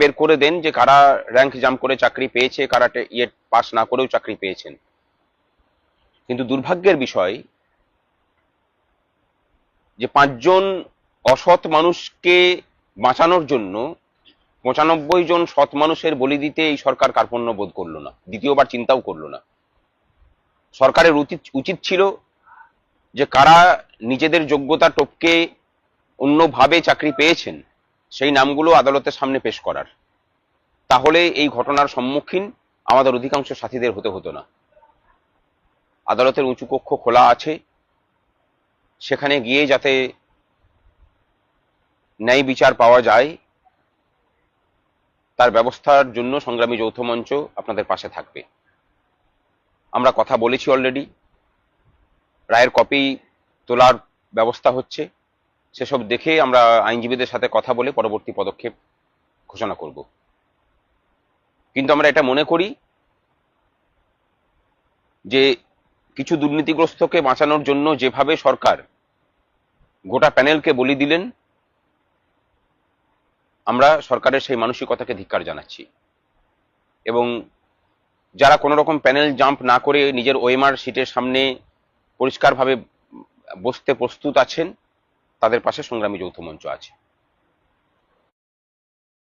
বের করে দেন যে কারা র্যাঙ্ক জাম্প করে চাকরি পেয়েছে, কারা ইয়ে পাস না করেও চাকরি পেয়েছেন। কিন্তু দুর্ভাগ্যের বিষয় যে পাঁচজন অসৎ মানুষকে বাঁচানোর জন্য পঁচানব্বই জন সৎ মানুষের বলি দিতে এই সরকার কার্পণ্য বোধ করল না, দ্বিতীয়বার চিন্তাও করল না। সরকারের উচিত ছিল যে কারা নিজেদের যোগ্যতা টপকে অন্যভাবে চাকরি পেয়েছেন সেই নামগুলো আদালতের সামনে পেশ করার। তাহলে এই ঘটনার সম্মুখীন আমাদের অধিকাংশ সাথীদের হতে হতো না। আদালতের উঁচু কক্ষ খোলা আছে। সেখানে গিয়ে যাতে ন্যায় বিচার পাওয়া যায়, তার ব্যবস্থার জন্য সংগ্রামী যৌথ মঞ্চ আপনাদের পাশে থাকবে। আমরা কথা বলেছি অলরেডি রায়ের কপি তোলার ব্যবস্থা হচ্ছে। সেসব দেখে আমরা আইনজীবীদের সাথে কথা বলে পরবর্তী পদক্ষেপ ঘোষণা করব। কিন্তু আমরা এটা মনে করি যে কিছু দুর্নীতিগ্রস্তকে বাঁচানোর জন্য যেভাবে সরকার গোটা প্যানেলকে বলি দিলেন, আমরা সরকারের সেই মানসিকতাকে ধিক্কার জানাচ্ছি। এবং যারা কোনো রকম প্যানেল জাম্প না করে নিজের ওএমআর সিটের সামনে পরিষ্কারভাবে বসতে প্রস্তুত আছেন তাদের পাশে সংগ্রামী যৌথ মঞ্চ আছে।